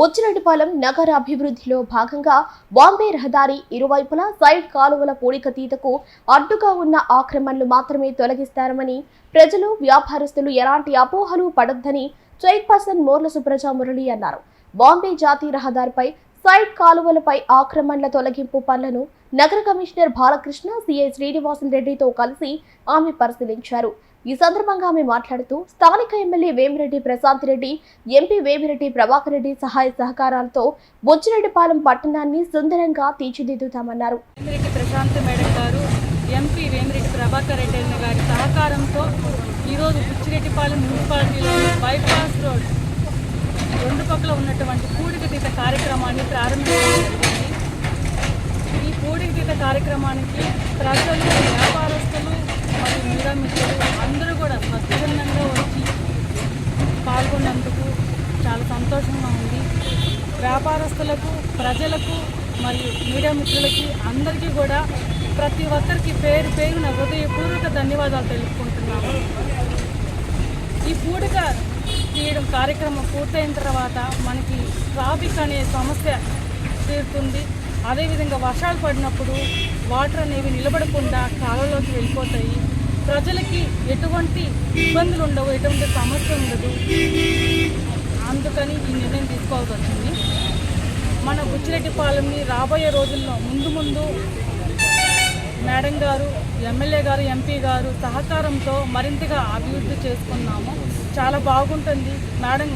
బుచ్చిరెడ్డిపాలెం నగర అభివృద్ధిలో భాగంగా బాంబే రహదారి ఇరువైపులా సైడ్ కాలువల పూడికతీతకు అడ్డుగా ఉన్న ఆక్రమణలు మాత్రమే తొలగిస్తారమని ప్రజలు వ్యాపారస్తులు ఎలాంటి అపోహలు పడొద్దని చైర్పర్సన్ మోర్ల సుబ్రజా మురళి అన్నారు. బాంబే జాతీయ రహదారిపై సైడ్ కాలువలపై ఆక్రమణల తొలగింపు పనులను నగర కమిషనర్ బాలకృష్ణ సిఐ శ్రీనివాసన్ రెడ్డితో కలిసి ఆమె పరిశీలించారు. ఈ సందర్భంగా ఆమె మాట్లాడుతూ స్థానిక ఎమ్మెల్యే వేమిరెడ్డి ప్రశాంత్ రెడ్డి ఎంపీ వేమిరెడ్డి ప్రభాకర్ రెడ్డి సహాయ సహకారాలతో బొచ్చిరెడ్డిపాలెం పట్టణాన్ని సుందరంగా తీర్చిదిద్దుతామన్నారు. వేమిరెడ్డి ప్రశాంత్ మేడం గారు ఎంపీ వేమిరెడ్డి ప్రభాకర్ రెడ్డి అన్న గారి సహకారంతో ఈరోజు బుచ్చిరెడ్డిపాలెం మున్సిపాలిటీలోని బైపాస్ రోడ్ రెండు పక్కల ఉన్నటువంటి పూడిక తీత కార్యక్రమాన్ని ప్రారంభించడం జరిగింది. ఈ పూడిక తీత కార్యక్రమానికి ప్రజలు వ్యాపారస్తులు మీడియా మిత్రులు అందరూ కూడా స్వచ్ఛందంగా వచ్చి పాల్గొన్నందుకు చాలా సంతోషంగా ఉంది. వ్యాపారస్తులకు ప్రజలకు మరియు మీడియా మిత్రులకి అందరికీ కూడా ప్రతి ఒక్కరికి పేరు పేరున హృదయపూర్వక ధన్యవాదాలు తెలుపుకుంటున్నాము. ఈ పూడిక తీయడం కార్యక్రమం పూర్తయిన తర్వాత మనకి ట్రాఫిక్ అనే సమస్య తీరుతుంది. అదేవిధంగా వర్షాలు పడినప్పుడు వాటర్ అనేవి నిలబడకుండా కాలంలోకి వెళ్ళిపోతాయి. ప్రజలకి ఎటువంటి ఇబ్బందులు ఉండవు ఎటువంటి సమస్య ఉండదు. అందుకని ఈ నిర్ణయం తీసుకోవాల్సి వచ్చింది. మన బుచ్చిరెడ్డిపాలెంని రాబోయే రోజుల్లో ముందు ముందు మేడం గారు ఎమ్మెల్యే గారు ఎంపీ గారు సహకారంతో మరింతగా అభివృద్ధి చేసుకున్నాము. చాలా బాగుంటుంది. మేడం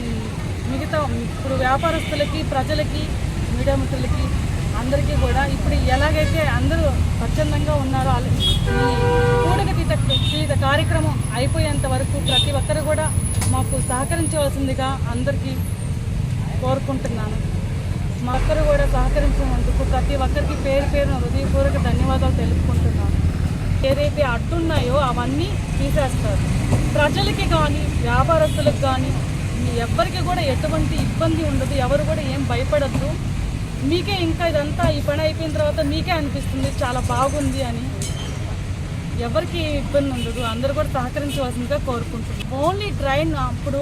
మిగతా ఇప్పుడు వ్యాపారస్తులకి ప్రజలకి మీడియా మిత్రులకి అందరికీ కూడా ఇప్పుడు ఎలాగైతే అందరూ స్వచ్ఛందంగా ఉన్నారో అలా ఈ తీత అయిపోయేంత వరకు ప్రతి ఒక్కరు కూడా మాకు సహకరించవలసిందిగా అందరికీ కోరుకుంటున్నాను. మా ఒక్కరు కూడా సహకరించినందుకు ప్రతి ఒక్కరికి పేరు పేరున హృదయపూర్వక ధన్యవాదాలు తెలుపుకుంటున్నాను. ఏదైతే అడ్డున్నాయో అవన్నీ తీసేస్తారు. ప్రజలకి కానీ వ్యాపారస్తులకు కానీ ఎవ్వరికి కూడా ఎటువంటి ఇబ్బంది ఉండదు ఎవరు కూడా ఏం భయపడద్దు. మీకే ఇంకా ఇదంతా ఈ పని అయిపోయిన తర్వాత మీకే అనిపిస్తుంది చాలా బాగుంది అని. ఎవరికి ఇబ్బంది ఉండదు అందరూ కూడా సహకరించవలసిందిగా కోరుకుంటున్నాం. ఓన్లీ ట్రైన్ అప్పుడు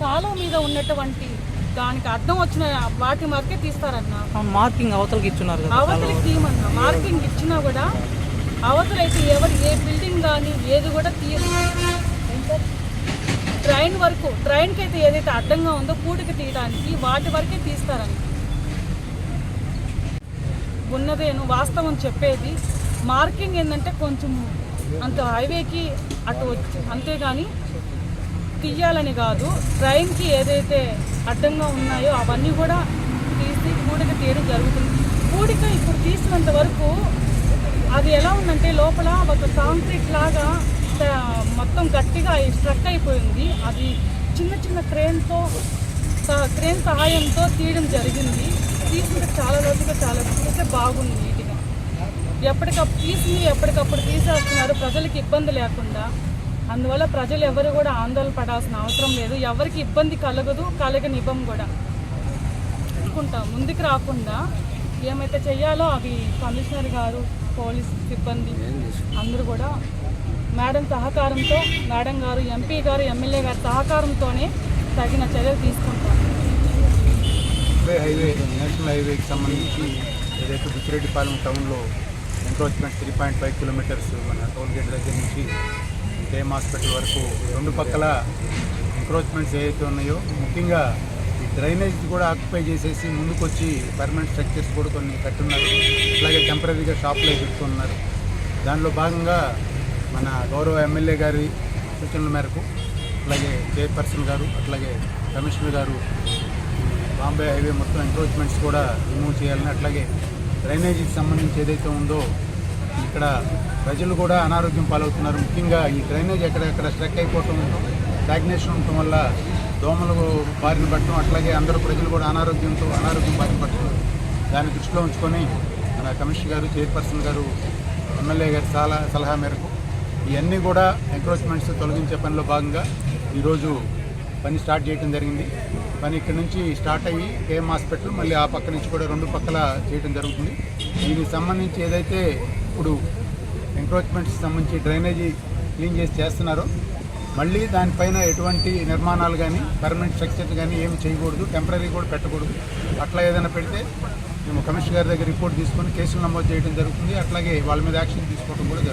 కాలువ మీద ఉన్నటువంటి దానికి అడ్డం వచ్చిన వాటి వరకే తీస్తారన్న. మార్కింగ్ అవతలకి ఇచ్చున్నారు అవతలికి తీయమన్నా మార్కింగ్ ఇచ్చినా కూడా అవతలైతే ఎవరు ఏ బిల్డింగ్ కానీ ఏది కూడా తీయదు ట్రైన్ వరకు ట్రైన్కి అయితే ఏదైతే అడ్డంగా ఉందో పూటికి తీయడానికి వాటి వరకే తీస్తారని. ఉన్నదేను వాస్తవం చెప్పేది. మార్కింగ్ ఏంటంటే కొంచెం అంత హైవేకి అటు వచ్చి అంతేగాని తీయాలని కాదు. ట్రైన్కి ఏదైతే అడ్డంగా ఉన్నాయో అవన్నీ కూడా తీసి కూడిక తీయడం జరుగుతుంది. కూడిక ఇప్పుడు తీసినంత వరకు అది ఎలా ఉందంటే లోపల ఒక కాంక్రీట్ లాగా మొత్తం గట్టిగా స్ట్రక్ అయిపోయింది. అది చిన్న చిన్న క్రేన్తో క్రేన్ సహాయంతో తీయడం జరిగింది. తీసుకుంటే చాలా రోజుగా చాలా అయితే బాగుంది. ఎప్పటికప్పుడు తీసి ఎప్పటికప్పుడు తీసేస్తున్నారు. ప్రజలకి ఇబ్బంది లేకుండా. అందువల్ల ప్రజలు ఎవరు కూడా ఆందోళన పడాల్సిన అవసరం లేదు. ఎవరికి ఇబ్బంది కలగదు కలగనివ్వం కూడా. అనుకుంటాం. ముందుకు రాకుండా ఏమైతే చెయ్యాలో అవి కమిషనర్ గారు పోలీస్ సిబ్బంది అందరూ కూడా మేడం సహకారంతో మేడం గారు ఎంపీ గారు ఎమ్మెల్యే గారి సహకారంతోనే తగిన చర్యలు తీసుకుంటాం. హైవే హైవే నేషనల్ హైవేకి సంబంధించి ఏదైతే బుచ్చిరెడ్డిపాలెం టౌన్లో encroachment three point five kilometres మన టోల్ గేట్ దగ్గర నుంచి డేమ్ హాస్పిటల్ వరకు రెండు పక్కల ఎంక్రోచ్మెంట్స్ ఏవైతే ఉన్నాయో ముఖ్యంగా ఈ డ్రైనేజ్ కూడా ఆక్యుపై చేసేసి ముందుకొచ్చి పర్మనెంట్ స్ట్రక్చర్స్ కూడా కొన్ని కట్టున్నారు. అలాగే టెంపరీగా షాప్లో పెట్టుకున్నారు. దానిలో భాగంగా మన గౌరవ ఎమ్మెల్యే గారి సూచనల మేరకు అలాగే చైర్పర్సన్ గారు అట్లాగే కమిషనర్ గారు బాంబే హైవే మొత్తం ఎంక్రోచ్మెంట్స్ కూడా రిమూవ్ చేయాలని అట్లాగే డ్రైనేజీకి సంబంధించి ఏదైతే ఉందో ఇక్కడ ప్రజలు కూడా అనారోగ్యం పాలవుతున్నారు. ముఖ్యంగా ఈ డ్రైనేజ్ ఎక్కడెక్కడ స్ట్రక్ అయిపోవటం స్టాగ్నేషన్ ఉండటం వల్ల దోమలు బారిన పడటం అట్లాగే అందరూ ప్రజలు కూడా అనారోగ్యంతో అనారోగ్యం బారిన పట్టడం దాన్ని దృష్టిలో ఉంచుకొని మన కమిషనర్ గారు చైర్పర్సన్ గారు ఎమ్మెల్యే గారి సలహా సలహా మేరకు ఇవన్నీ కూడా ఎంక్రోచ్మెంట్స్ తొలగించే పనిలో భాగంగా ఈరోజు పని స్టార్ట్ చేయడం జరిగింది. పని ఇక్కడ నుంచి స్టార్ట్ అయ్యి కేఎం హాస్పిటల్ మళ్ళీ ఆ పక్క నుంచి కూడా రెండు పక్కల చేయడం జరుగుతుంది. దీనికి సంబంధించి ఏదైతే ఇప్పుడు ఎంక్రోచ్మెంట్స్ సంబంధించి డ్రైనేజీ క్లీన్ చేసి చేస్తున్నారో మళ్ళీ దానిపైన ఎటువంటి నిర్మాణాలు కానీ పర్మనెంట్ స్ట్రక్చర్ కానీ ఏమి చేయకూడదు టెంపరీ కూడా పెట్టకూడదు. అట్లా ఏదైనా పెడితే మేము కమిషనర్ గారి దగ్గర రిపోర్ట్ తీసుకొని కేసులు నమోదు చేయడం జరుగుతుంది. అట్లాగే వాళ్ళ మీద యాక్షన్ తీసుకోవడం కూడా జరుగుతుంది.